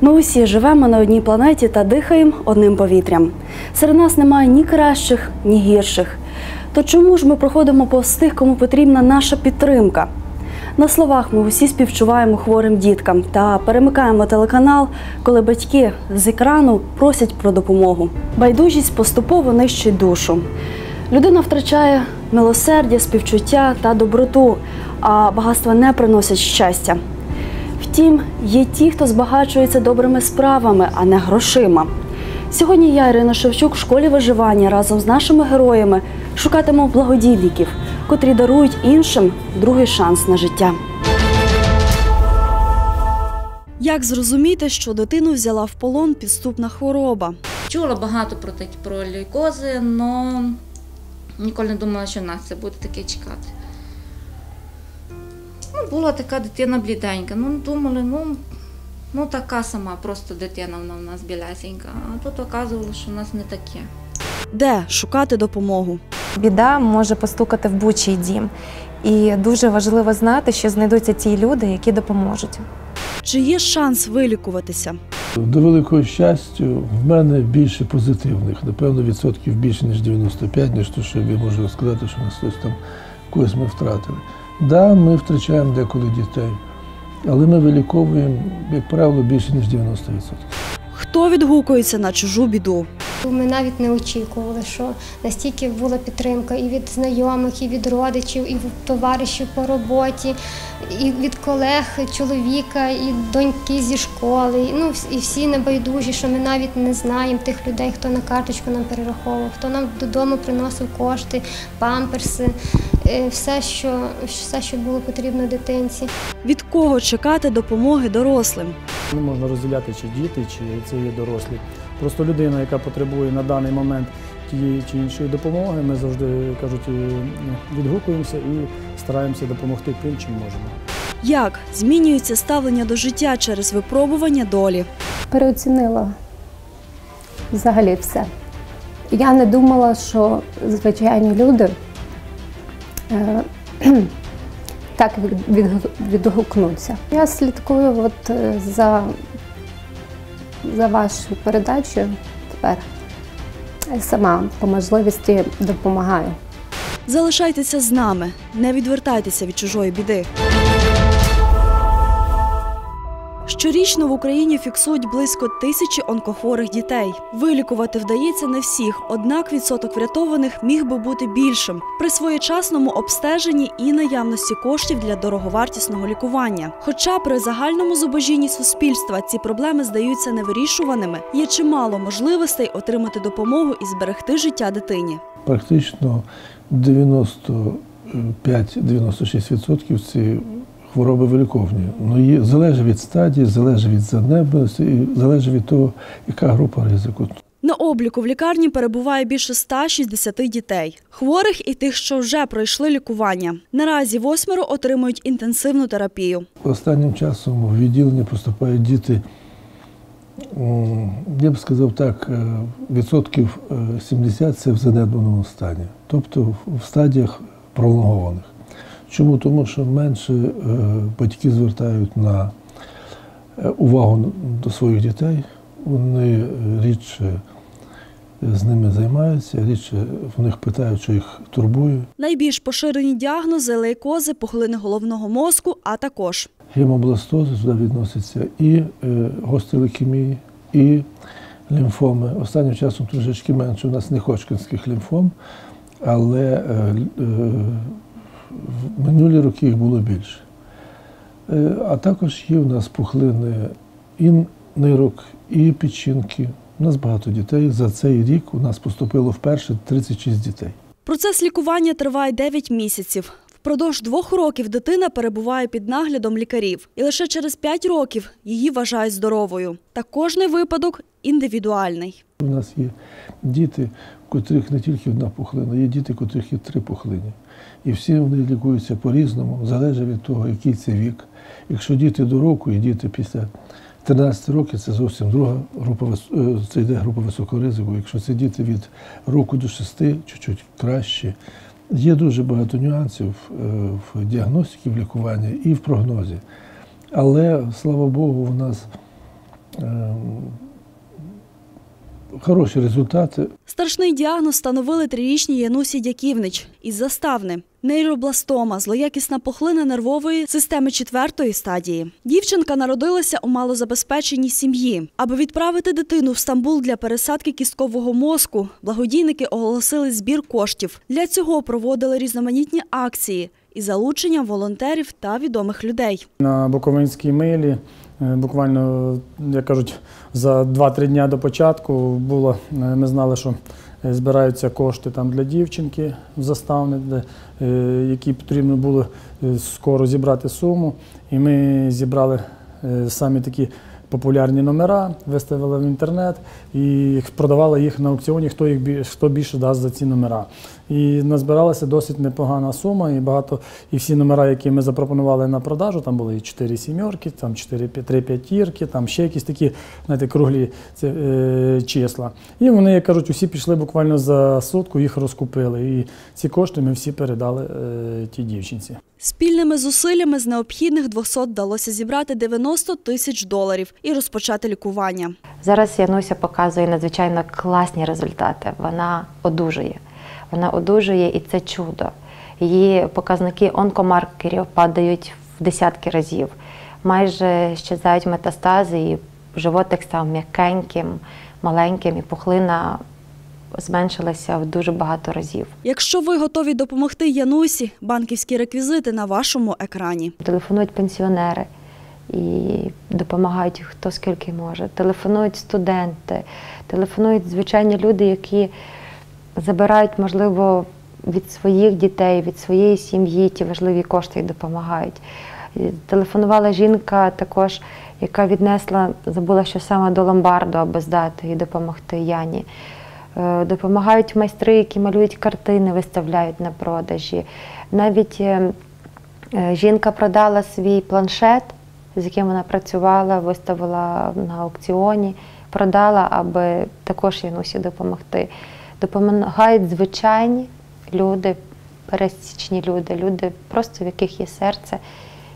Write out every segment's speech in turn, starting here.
Ми усі живемо на одній планеті та дихаємо одним повітрям. Серед нас немає ні кращих, ні гірших. То чому ж ми проходимо повз тих, кому потрібна наша підтримка? На словах ми усі співчуваємо хворим діткам та перемикаємо телеканал, коли батьки з екрану просять про допомогу. Байдужість поступово нищить душу. Людина втрачає милосердя, співчуття та доброту, а багатства не приносять щастя. Втім, є ті, хто збагачується добрими справами, а не грошима. Сьогодні я, Ірина Шевчук, в школі виживання разом з нашими героями шукатиму благодійників, котрі дарують іншим другий шанс на життя. Як зрозуміти, що дитину взяла в полон підступна хвороба? Чула багато про такі про лейкози, але ніколи не думала, що нас це буде таке чекати. Ну, була така дитина бліденька. Ну, думали, ну, ну така сама, просто дитина вона в нас білесенька. А тут оказувало, що в нас не таке. Де шукати допомогу? Біда може постукати в будь-чий дім. І дуже важливо знати, що знайдуться ті люди, які допоможуть. Чи є шанс вилікуватися? До великого щастя, в мене більше позитивних, напевно, відсотків більше, ніж 95, ніж то, що я можу сказати, що нас хтось там когось ми втратили. Так, да, ми втрачаємо деколи дітей, але ми виліковуємо, як правило, більше, ніж 90%. Хто відгукується на чужу біду? Ми навіть не очікували, що настільки була підтримка і від знайомих, і від родичів, і від товаришів по роботі, і від колег чоловіка, і доньки зі школи. Ну і всі небайдужі, що ми навіть не знаємо тих людей, хто на карточку нам перераховував, хто нам додому приносив кошти, памперси, е, все, що все, що було потрібно дитинці. Від кого чекати допомоги дорослим? Не можна розділяти, чи діти, чи це є дорослі. Просто людина, яка потребує на даний момент тієї чи іншої допомоги, ми завжди кажуть, е, відгукуємося і стараємося допомогти тим, чим можемо. Як змінюється ставлення до життя через випробування долі? переоцінила взагалі все. Я не думала, що звичайні люди е, так від- від- відгукнуться. Я слідкую от, е, за, за вашу передачу. тепер. Сама по можливості допомагаю. Залишайтеся з нами, не відвертайтеся від чужої біди. Щорічно в Україні фіксують близько тисячі онкохворих дітей. Вилікувати вдається не всіх, однак відсоток врятованих міг би бути більшим при своєчасному обстеженні і наявності коштів для дороговартісного лікування. Хоча при загальному зубожінні суспільства ці проблеми здаються невирішуваними, є чимало можливостей отримати допомогу і зберегти життя дитині. Практично 95-96% ці хвороби виліковні. Ну, залежить від стадії, залежить від занедбаності і залежить від того, яка група ризику. На обліку в лікарні перебуває більше 160 дітей, хворих і тих, що вже пройшли лікування. Наразі восьмеро отримують інтенсивну терапію. Останнім часом в відділення поступають діти, я б сказав так, е, відсотків е, 70 це в занедбаному стані, тобто в стадіях пролонгованих. Чому? Тому що менше е, батьки звертають на е, увагу до своїх дітей, вони е, рідше з ними займаються, рідше в них питають, що їх турбує. Найбільш поширені діагнози лейкози, пухлини головного мозку, а також Гемобластози сюди відносяться і гострі лейкемії, і лімфоми. Останнім часом трошечки менше у нас не Ходжкінських лімфом, але в минулі роки їх було більше. Е, а також є у нас пухлини і нирок, і печінки. У нас багато дітей. За цей рік у нас поступило вперше 36 дітей. процес лікування триває 9 місяців. Впродовж двох років дитина перебуває під наглядом лікарів, і лише через 5 років її вважають здоровою. Та кожний випадок індивідуальний. У нас є діти, у котрих не тільки одна пухлина, є діти, у котрих є три пухлини. І всі вони лікуються по-різному, залежить від того, який це вік. Якщо діти до року і діти після 13 років, це зовсім друга група, е, це йде група високого ризику. Якщо це діти від року до 6, чуть-чуть краще. Є дуже багато нюансів е, в діагностиці, в лікуванні і в прогнозі. Але, слава Богу, у нас ем, хороші результати. Страшний діагноз встановили трирічній Янусі Дяківнич із заставни. Нейробластома, злоякісна пухлина нервової системи четвертої стадії. Дівчинка народилася у малозабезпеченій сім'ї. Аби відправити дитину в Стамбул для пересадки кісткового мозку, благодійники оголосили збір коштів. Для цього проводили різноманітні акції із залученням волонтерів та відомих людей. На Буковинській милі, буквально, як кажуть, за 2-3 дня до початку було, е, ми знали, що е, збираються кошти там для дівчинки в заставни, де, е, які потрібно було е, скоро зібрати суму. І ми зібрали е, самі такі популярні номера, виставили в інтернет і продавали їх на аукціоні, хто їх хто більше дасть за ці номера. І назбиралася досить непогана сума, і багато, і всі номера, які ми запропонували на продажу, там були і 4 сімерки, там 4 3 п'ятірки, там ще якісь такі, знаєте, круглі це, е, числа. І вони, як кажуть, усі пішли буквально за сутку, їх розкупили. І ці кошти ми всі передали е, тій дівчинці. Спільними зусиллями з необхідних 200 вдалося зібрати 90 тисяч доларів і розпочати лікування. Зараз Януся показує надзвичайно класні результати. Вона одужує. Вона одужує і це чудо. Її показники онкомаркерів падають в десятки разів. Майже щезають метастази, і животик став м'якеньким, маленьким, і пухлина зменшилася в дуже багато разів. Якщо ви готові допомогти Янусі, банківські реквізити на вашому екрані. Телефонують пенсіонери і допомагають хто скільки може. Телефонують студенти, телефонують звичайні люди, які забирають, можливо, від своїх дітей, від своєї сім'ї ті важливі кошти і допомагають. Телефонувала жінка також, яка віднесла, забула, що саме до ломбарду, аби здати і допомогти Яні. Е, Допомагають майстри, які малюють картини, виставляють на продажі. Навіть е, Е, Жінка продала свій планшет, з яким вона працювала, виставила на аукціоні, продала, аби також Янусі допомогти. Допомагають звичайні люди, пересічні люди, люди просто в яких є серце,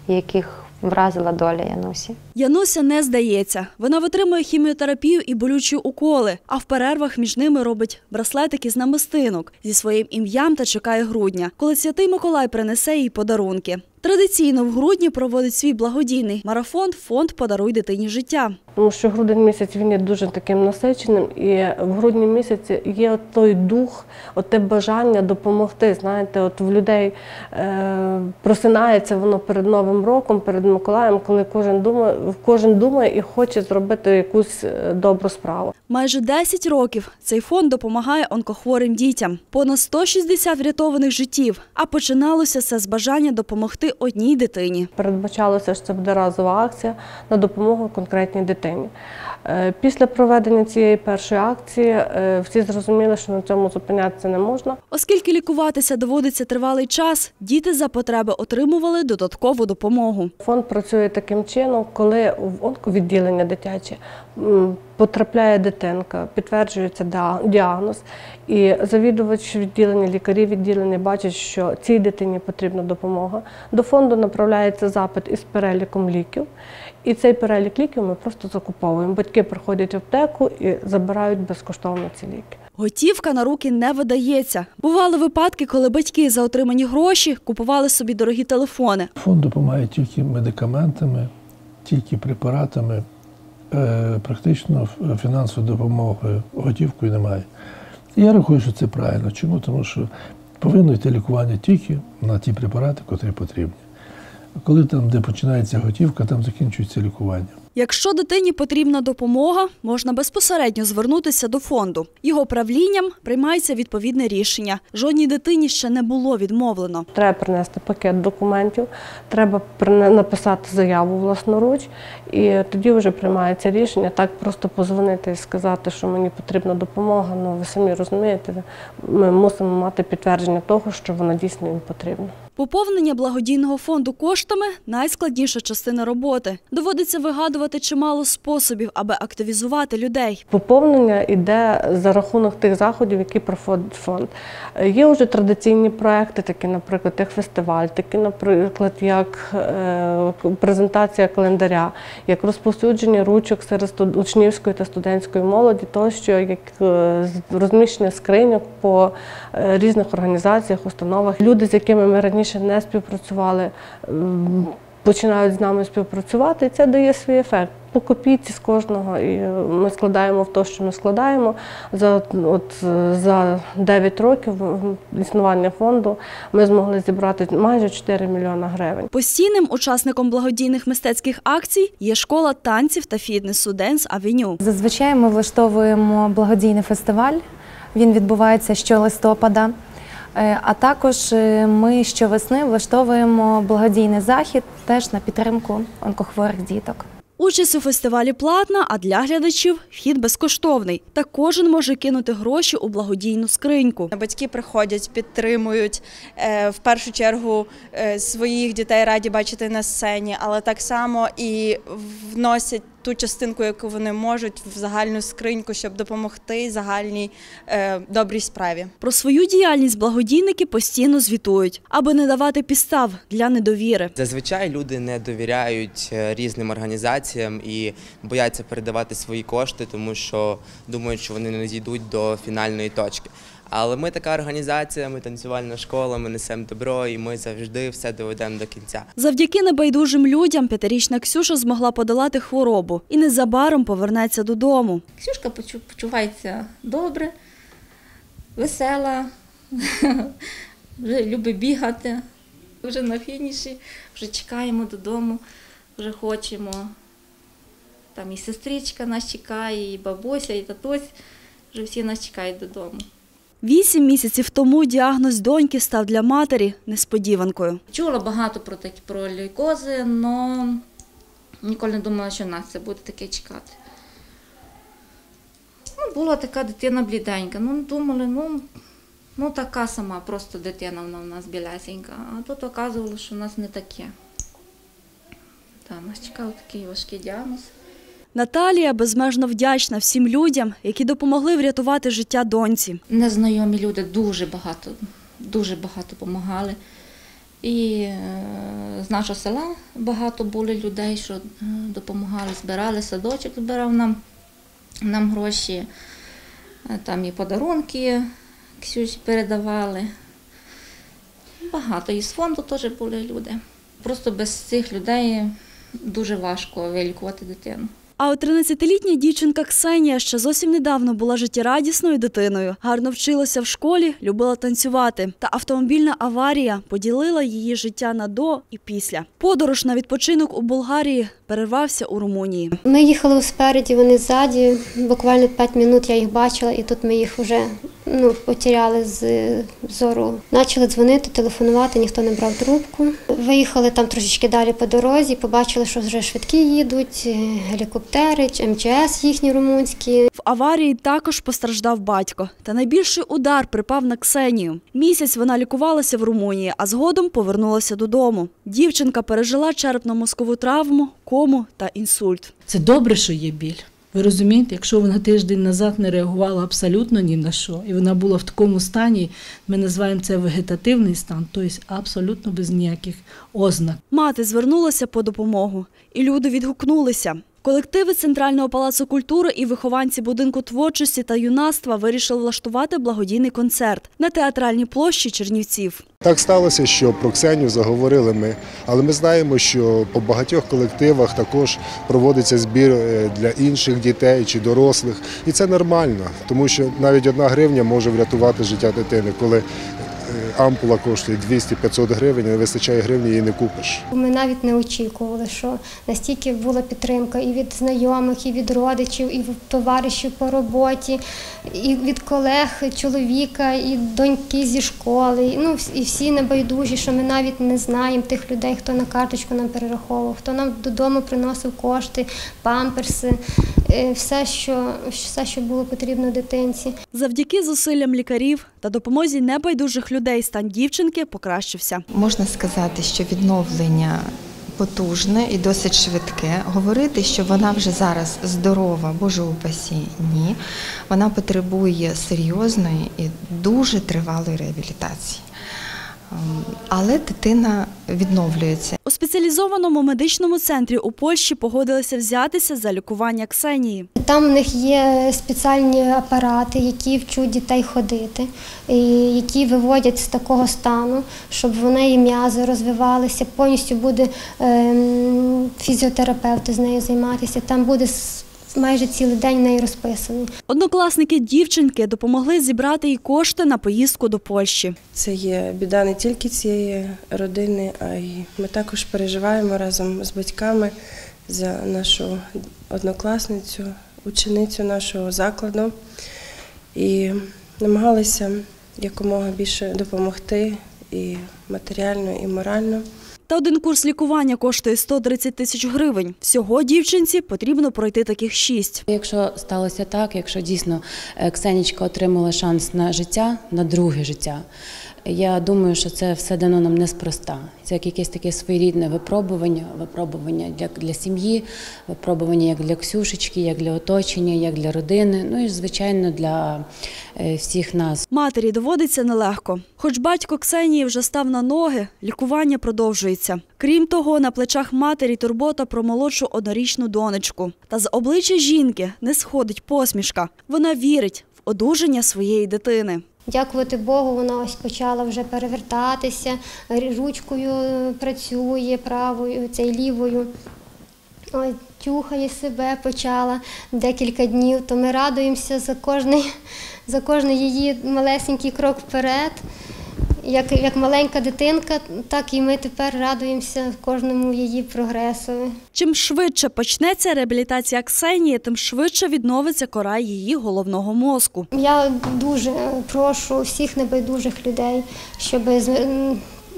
яких вразила доля Янусі. Януся не здається. Вона витримує хіміотерапію і болючі уколи, а в перервах між ними робить браслетики з намистинок зі своїм ім'ям та чекає грудня, коли святий Миколай принесе їй подарунки. Традиційно в грудні проводить свій благодійний марафон Фонд Подаруй дитині життя. Тому що грудень місяць він є дуже таким насиченим, і в грудні місяці є от той дух, от те бажання допомогти. Знаєте, от в людей е, просинається воно перед Новим роком, перед Миколаєм, коли кожен думає, кожен думає і хоче зробити якусь е, добру справу. Майже 10 років цей фонд допомагає онкохворим дітям. Понад 160 врятованих життів. А починалося все з бажання допомогти одній дитині. Передбачалося, що це буде разова акція на допомогу конкретній дитині. Е, Після проведення цієї першої акції е, всі зрозуміли, що на цьому зупинятися не можна. Оскільки лікуватися доводиться тривалий час, діти за потреби отримували додаткову допомогу. Фонд працює таким чином, коли в онковідділення дитяче потрапляє дитинка, підтверджується діагноз, і завідувач відділення, лікарі відділення бачать, що цій дитині потрібна допомога. До фонду направляється запит із переліком ліків, і цей перелік ліків ми просто закуповуємо. Батьки приходять в аптеку і забирають безкоштовно ці ліки. Готівка на руки не видається. Бували випадки, коли батьки за отримані гроші купували собі дорогі телефони. Фонд допомагає тільки медикаментами, тільки препаратами. Е, Практично фінансової допомоги готівкою немає. Я рахую, що це правильно. Чому? Тому що повинно йти лікування тільки на ті препарати, котрі потрібні. Коли там, де починається готівка, там закінчується лікування. Якщо дитині потрібна допомога, можна безпосередньо звернутися до фонду. Його правлінням приймається відповідне рішення. Жодній дитині ще не було відмовлено. Треба принести пакет документів, треба написати заяву власноруч, і тоді вже приймається рішення. Так просто позвонити і сказати, що мені потрібна допомога. Ну ви самі розумієте, ми мусимо мати підтвердження того, що вона дійсно їм потрібна. Поповнення благодійного фонду коштами найскладніша частина роботи. Доводиться вигадувати чимало способів, аби активізувати людей. Поповнення йде за рахунок тих заходів, які проводить фонд. Є вже традиційні проекти, такі, наприклад, як фестиваль, такі, наприклад, як е, презентація календаря, як розповсюдження ручок серед учнівської та студентської молоді, тощо як е, розміщення скриньок по е, різних організаціях, установах. Люди, з якими ми раніше не співпрацювали, починають з нами співпрацювати, і це дає свій ефект. По копійці з кожного, і е, ми складаємо в те, що ми складаємо. За, от, е, за 9 років існування фонду ми змогли зібрати майже 4 мільйона гривень. Постійним учасником благодійних мистецьких акцій є школа танців та фітнесу Денс Авеню. Зазвичай ми влаштовуємо благодійний фестиваль. Він відбувається щолистопада. Е, А також е, ми щовесни влаштовуємо благодійний захід теж на підтримку онкохворих діток. Участь у фестивалі платна, а для глядачів вхід безкоштовний. Та кожен може кинути гроші у благодійну скриньку. Батьки приходять, підтримують е, в першу чергу своїх дітей раді бачити на сцені, але так само і вносять ту частинку, яку вони можуть, в загальну скриньку, щоб допомогти загальній е, добрій справі. Про свою діяльність благодійники постійно звітують, аби не давати підстав для недовіри. Зазвичай люди не довіряють е, різним організаціям і бояться передавати свої кошти, тому що думають, що вони не дійдуть до фінальної точки. Але ми така організація, ми танцювальна школа, ми несемо добро і ми завжди все доведемо до кінця. Завдяки небайдужим людям п'ятирічна Ксюша змогла подолати хворобу і незабаром повернеться додому. Ксюшка почувається добре, весела, вже любить бігати, вже на фініші, вже чекаємо додому, вже хочемо. Там і сестричка нас чекає, і бабуся, і татусь, вже всі нас чекають додому. Вісім місяців тому діагноз доньки став для матері несподіванкою. Чула багато про такі про лейкози, але ніколи не думала, що нас це буде таке чекати. Ну, була така дитина бліденька. Ну, думали, ну, ну така сама, просто дитина вона в нас білесенька. А тут оказувало, що в нас не таке. Та, нас чекав такий важкий діагноз. Наталія безмежно вдячна всім людям, які допомогли врятувати життя доньці. Незнайомі люди дуже багато, дуже багато допомагали. І е, з нашого села багато були людей, що е, допомагали, збирали, садочок збирав нам, нам гроші, Е, там і подарунки Ксюші передавали. Багато. І з фонду теж були люди. Просто без цих людей дуже важко вилікувати дитину. А от 13-літня дівчинка Ксенія ще зовсім недавно була життєрадісною дитиною. Гарно вчилася в школі, любила танцювати. Та автомобільна аварія поділила її життя на до і після. Подорож на відпочинок у Болгарії перервався у Румунії. Ми їхали спереді, вони ззаді. Буквально 5 минут я їх бачила, і тут ми їх вже ну, потеряли з зору. Почали дзвонити, телефонувати, ніхто не брав трубку. Виїхали там трошечки далі по дорозі, побачили, що вже швидкі їдуть, е, гелікоптери, МЧС їхні румунські. В аварії також постраждав батько. Та найбільший удар припав на Ксенію. Місяць вона лікувалася в Румунії, а згодом повернулася додому. Дівчинка пережила черепно-мозкову травму, кому та інсульт. Це добре, що є біль. Ви розумієте, якщо вона тиждень назад не реагувала абсолютно ні на що, і вона була в такому стані, ми називаємо це вегетативний стан, тобто абсолютно без ніяких ознак. Мати звернулася по допомогу, і люди відгукнулися. Колективи Центрального палацу культури і вихованці будинку творчості та юнацтва вирішили влаштувати благодійний концерт на театральній площі Чернівців. Так сталося, що про Ксенію заговорили ми, але ми знаємо, що по багатьох колективах також проводиться збір е, для інших дітей чи дорослих. І це нормально, тому що навіть одна гривня може врятувати життя дитини, коли ампула коштує 200-500 гривень, не вистачає гривні, її не купиш. Ми навіть не очікували, що настільки була підтримка і від знайомих, і від родичів, і від товаришів по роботі, і від колег чоловіка, і доньки зі школи. І, Ну, і всі небайдужі, що ми навіть не знаємо тих людей, хто на карточку нам перераховував, хто нам додому приносив кошти, памперси, е, все, що, все, що було потрібно дитинці. Завдяки зусиллям лікарів та допомозі небайдужих людей стан дівчинки покращився. Можна сказати, що відновлення потужне і досить швидке. Говорити, що вона вже зараз здорова, боже упасі, ні. Вона потребує серйозної і дуже тривалої реабілітації. Ем, Але дитина відновлюється. У спеціалізованому медичному центрі у Польщі погодилися взятися за лікування Ксенії. Там в них є спеціальні апарати, які вчать дітей ходити, і які виводять з такого стану, щоб вони і м'язи розвивалися. Повністю буде ем, фізіотерапевт з нею займатися. Там буде майже цілий день в неї розписаний. Однокласники дівчинки допомогли зібрати їй кошти на поїздку до Польщі. Це є біда не тільки цієї родини, а й ми також переживаємо разом з батьками за нашу однокласницю, ученицю нашого закладу і намагалися якомога більше допомогти і матеріально, і морально. Та один курс лікування коштує 130 тисяч гривень. Всього дівчинці потрібно пройти таких шість. Якщо сталося так, якщо дійсно е, Ксенічка отримала шанс на життя, на друге життя, я думаю, що це все дано нам неспроста. Це як якесь таке своєрідне випробування, випробування для, для сім'ї, випробування як для Ксюшечки, як для оточення, як для родини, ну і звичайно для е, всіх нас. Матері доводиться нелегко. Хоч батько Ксенії вже став на ноги, лікування продовжується. Крім того, на плечах матері турбота про молодшу однорічну донечку. Та з обличчя жінки не сходить посмішка. Вона вірить в одужання своєї дитини. Дякувати Богу, вона ось почала вже перевертатися, ручкою працює правою, цей лівою. Тюхає себе почала декілька днів, то ми радуємося за кожний, за кожний її малесенький крок вперед. Як, як маленька дитинка, так і ми тепер радуємося кожному її прогресу. Чим швидше почнеться реабілітація Ксенії, тим швидше відновиться кора її головного мозку. Я дуже прошу всіх небайдужих людей, щоб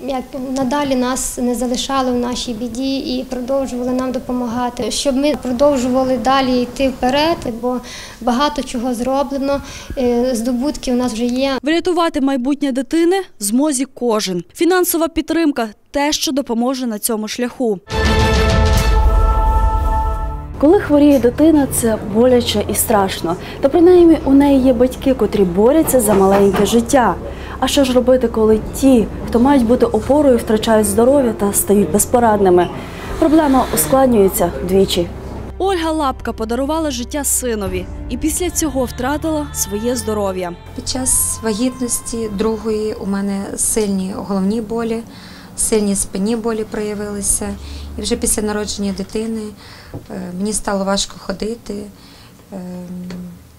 як надалі нас не залишали в нашій біді і продовжували нам допомагати, щоб ми продовжували далі йти вперед, бо багато чого зроблено, е, здобутки у нас вже є. Врятувати майбутнє дитини в змозі кожен. Фінансова підтримка те, що допоможе на цьому шляху. Коли хворіє дитина, це боляче і страшно. Та принаймні у неї є батьки, котрі борються за маленьке життя. А що ж робити, коли ті, хто мають бути опорою, втрачають здоров'я та стають безпорадними? Проблема ускладнюється двічі. Ольга Лапка подарувала життя синові і після цього втратила своє здоров'я. Під час вагітності другої у мене сильні головні болі, сильні спинні болі проявилися. І вже після народження дитини е, мені стало важко ходити.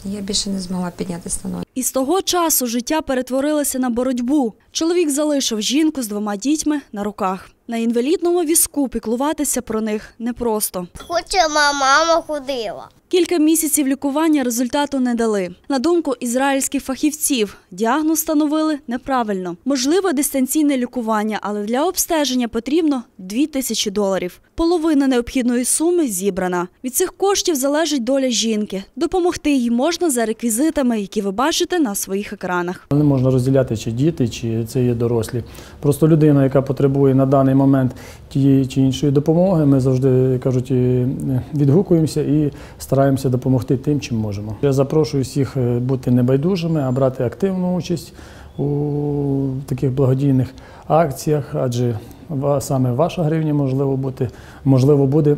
Я більше не змогла піднятися на ноги. І з того часу життя перетворилося на боротьбу. Чоловік залишив жінку з двома дітьми на руках. На інвалідному візку піклуватися про них непросто. Хоче мама ходила. Кілька місяців лікування результату не дали. На думку ізраїльських фахівців, діагноз встановили неправильно. Можливо, дистанційне лікування, але для обстеження потрібно 2 тисячі доларів. Половина необхідної суми зібрана. Від цих коштів залежить доля жінки. Допомогти їй можна за реквізитами, які ви бачите на своїх екранах. Не можна розділяти, чи діти, чи це є дорослі. Просто людина, яка потребує на даний момент тієї чи іншої допомоги, ми завжди кажуть, відгукуємося і стараємося допомогти тим, чим можемо. Я запрошую всіх е, бути небайдужими, а брати активну участь у таких благодійних акціях, адже саме ваша гривня можливо бути можливо буде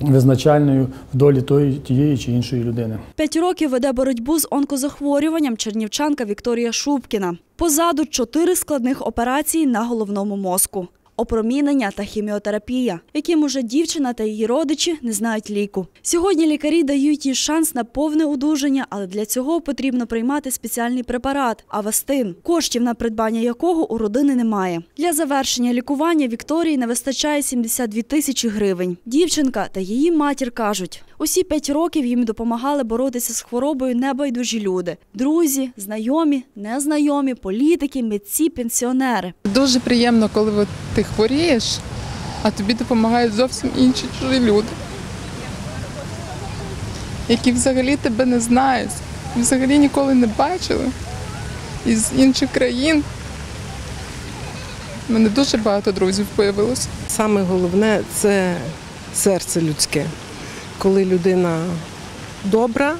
визначальною в долі тої тієї чи іншої людини. П'ять років веде боротьбу з онкозахворюванням чернівчанка Вікторія Шубкіна. Позаду чотири складних операції на головному мозку. Опромінення та хіміотерапія, яким уже дівчина та її родичі не знають ліку. Сьогодні лікарі дають їй шанс на повне одужання, але для цього потрібно приймати спеціальний препарат авастин, коштів на придбання якого у родини немає. Для завершення лікування Вікторії не вистачає 72 тисячі гривень. Дівчинка та її матір кажуть, усі п'ять років їм допомагали боротися з хворобою небайдужі люди: друзі, знайомі, незнайомі, політики, митці, пенсіонери. Дуже приємно, коли от хворієш, а тобі допомагають зовсім інші чужі люди, які взагалі тебе не знають, взагалі ніколи не бачили із інших країн. У мене дуже багато друзів появилося. Саме головне це серце людське. Коли людина добра,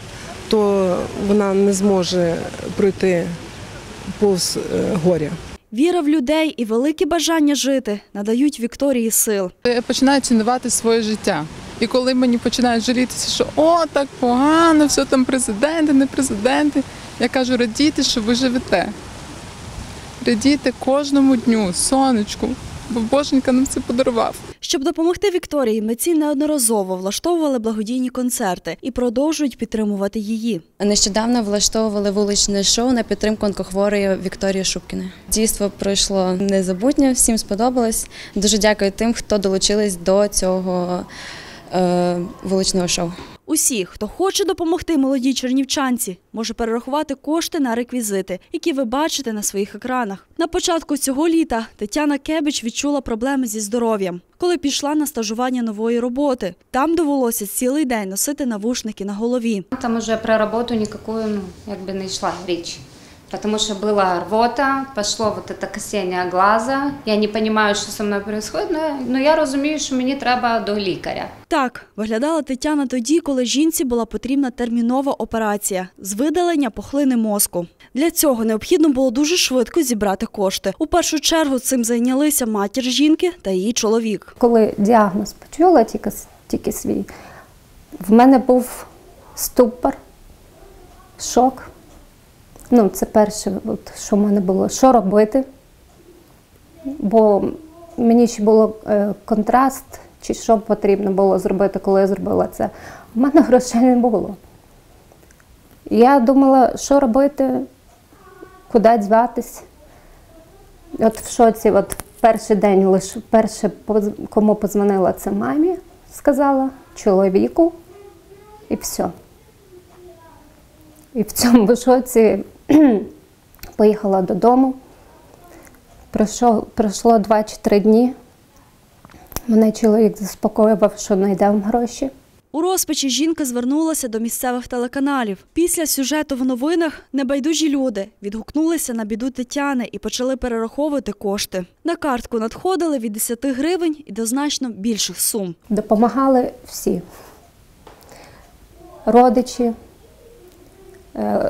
то вона не зможе пройти повз е, горя. Віра в людей і велике бажання жити надають Вікторії сил. Я починаю цінувати своє життя. І коли мені починають жалітися, що о, так погано, все там президенти, не президенти, я кажу, радійте, що ви живете. Радійте кожному дню, сонечку, бо Боженька нам це подарував. Щоб допомогти Вікторії, митці неодноразово влаштовували благодійні концерти і продовжують підтримувати її. Нещодавно влаштовували вуличне шоу на підтримку онкохворої Вікторії Шубкіної. Дійство пройшло незабутньо, всім сподобалось. Дуже дякую тим, хто долучились до цього е, вуличного шоу. Усі, хто хоче допомогти молодій чернівчанці, може перерахувати кошти на реквізити, які ви бачите на своїх екранах. На початку цього літа Тетяна Кебич відчула проблеми зі здоров'ям, коли пішла на стажування нової роботи. Там довелося цілий день носити навушники на голові. Там уже про роботу ніякої ну, якби не йшла річ. Потому что была рвота, пошло вот это косіння глаза. Я не понимаю, що со мною происходит, но, но я розумію, що мені треба до лікаря. Так виглядала Тетяна тоді, коли жінці була потрібна термінова операція з видалення пухлини мозку. Для цього необхідно було дуже швидко зібрати кошти. У першу чергу цим зайнялися матір жінки та її чоловік. Коли діагноз почула тільки, тільки свій, в мене був ступор, шок. Ну, це перше, от, що в мене було, що робити. Бо мені ще було е, контраст, чи що потрібно було зробити, коли я зробила це. У мене грошей не було. Я думала, що робити, куди дзватись. От в шоці, от перший день лише перше, кому подзвонила, це мамі, сказала, чоловіку, і все. І в цьому шоці поїхала додому. Пройшло, пройшло 2 чи 3 дні. Мене чоловік заспокоював, що знайдемо гроші. У розпачі жінка звернулася до місцевих телеканалів. Після сюжету в новинах небайдужі люди відгукнулися на біду Тетяни і почали перераховувати кошти. На картку надходили від 10 гривень і до значно більших сум. Допомагали всі. Родичі,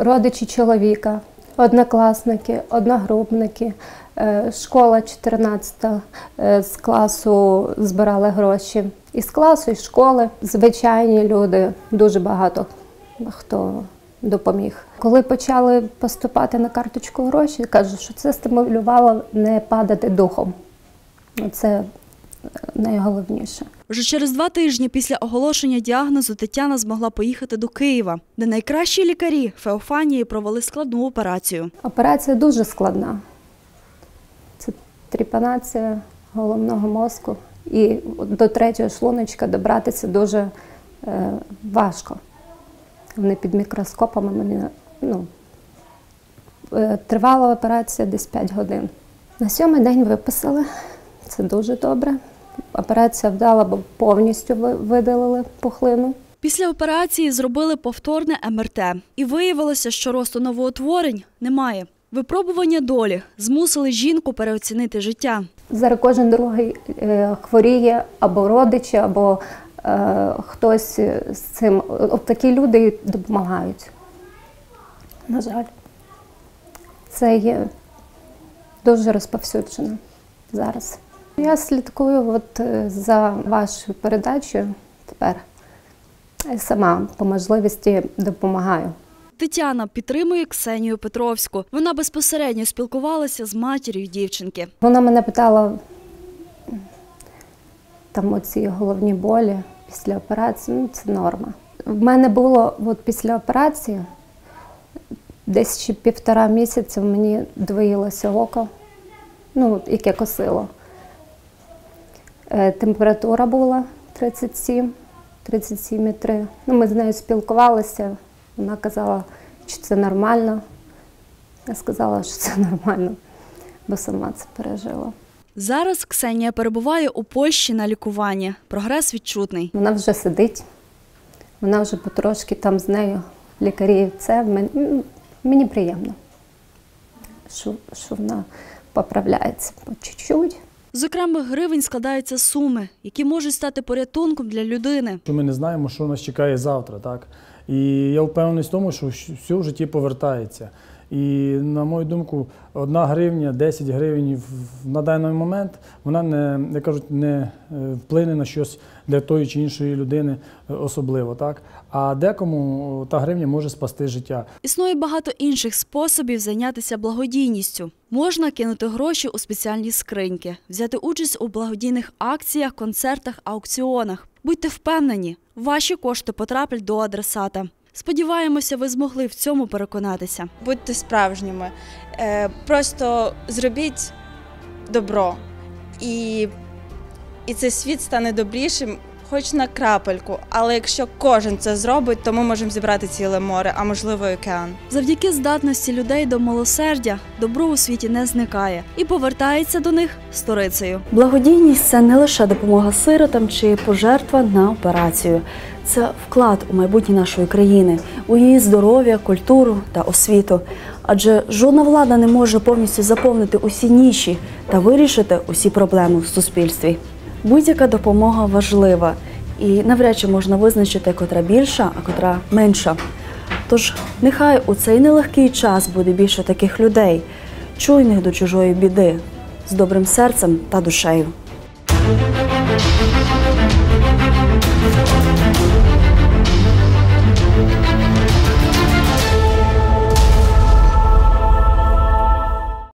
родичі чоловіка, однокласники, одногрупники, е, школа 14 е, з класу збирали гроші. Із класу, із школи. Звичайні люди, дуже багато хто допоміг. Коли почали поступати на карточку гроші, кажу, що це стимулювало не падати духом. Це найголовніше. Вже через два тижні після оголошення діагнозу Тетяна змогла поїхати до Києва, де найкращі лікарі Феофанії провели складну операцію. Операція дуже складна. Це тріпанація головного мозку. І до третього шлуночка добратися дуже е, важко. Вони під мікроскопами мене ну, е, тривала операція десь 5 годин. На сьомий день виписали. Це дуже добре. Операція вдала, бо повністю ви- видалили пухлину. Після операції зробили повторне МРТ, і виявилося, що росту новоутворень немає. Випробування долі змусили жінку переоцінити життя. Зараз кожен другий е, хворіє або родичі, або е, хтось з цим. От такі люди допомагають. На жаль, це є дуже розповсюджено зараз. Я слідкую от е, за вашою передачею тепер. Сама по можливості допомагаю. Тетяна підтримує Ксенію Петровську. Вона безпосередньо спілкувалася з матір'ю дівчинки. Вона мене питала, там оці головні болі після операції, ну це норма. В мене було от після операції десь ще півтора місяця мені двоїлося око, ну, яке косило. Е, Температура була 37, 37,3. Ну, ми з нею спілкувалися. Вона казала, що це нормально. Я сказала, що це нормально, бо сама це пережила. Зараз Ксенія перебуває у Польщі на лікуванні. Прогрес відчутний. Вона вже сидить, вона вже потрошки там з нею лікарі. Це мен- м, мені приємно, що, що вона поправляється по чуть-чуть. З окремих гривень складаються суми, які можуть стати порятунком для людини. Ми не знаємо, що нас чекає завтра, так? І я впевнений в тому, що все в житті повертається. І на мою думку, одна гривня, 10 гривень на даний момент вона не, як кажуть, не е, вплине на щось для тої чи іншої людини е, особливо, так? А декому та гривня може спасти життя. Існує багато інших способів зайнятися благодійністю. Можна кинути гроші у спеціальні скриньки, взяти участь у благодійних акціях, концертах, аукціонах. Будьте впевнені, ваші кошти потраплять до адресата. Сподіваємося, ви змогли в цьому переконатися. Будьте справжніми. Е, Просто зробіть добро. І, і цей світ стане добрішим, хоч на крапельку. Але якщо кожен це зробить, то ми можемо зібрати ціле море, а можливо і океан. Завдяки здатності людей до милосердя добро у світі не зникає і повертається до них сторицею. Благодійність це не лише допомога сиротам чи пожертва на операцію. Це вклад у майбутнє нашої країни, у її здоров'я, культуру та освіту. Адже жодна влада не може повністю заповнити усі ніші та вирішити усі проблеми в суспільстві. Будь-яка допомога важлива, і навряд чи можна визначити, котра більша, а котра менша. Тож нехай у цей нелегкий час буде більше таких людей, чуйних до чужої біди, з добрим серцем та душею.